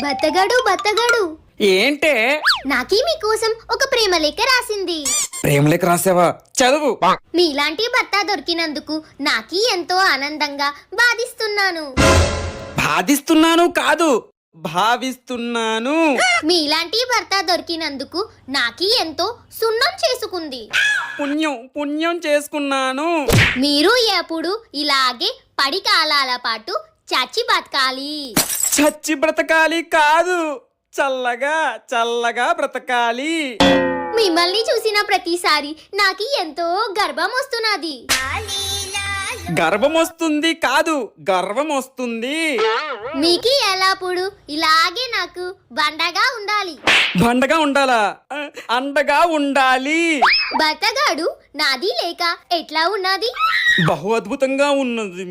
బత్తగాడు బత్తగాడు ఏంటే? నాకీ మీకోసం ఒక ప్రేమ లేఖ రాసింది. ప్రేమలేక రాసావా? చదువు. మీలాంటి భర్త దొరికినందుకు నాకీ ఎంతో ఆనందంగా బాధిస్తున్నాను. బాధిస్తున్నాను కాదు భావిస్తున్నాను. మీలాంటి భర్త దొరికినందుకు నాకీ ఎంతో సున్నం చేసుకుంది. పుణ్యం పుణ్యం చేసుకున్నాను. మీరు ఎప్పుడు ఇలాగే పడి కాలాల పాటు చచ్చి బతకాలి చచ్చి బ్రతకాలి కాదు. చల్లగా చల్లగా బ్రతకాలి. మిమ్మల్ని చూసిన ప్రతిసారి నాకి ఎంతో గర్భం వస్తున్నది. గర్వం వస్తుంది కాదు గర్వం వస్తుంది మీకి ఎలాప్పుడు ఇలాగే నాకు బండగా ఉండాలి. బండగా ఉండాలా? ఆ, అండగా ఉండాలి. భర్తగాడు నాది లేక ఎట్లా ఉన్నది? బహు అద్భుతంగా ఉన్నది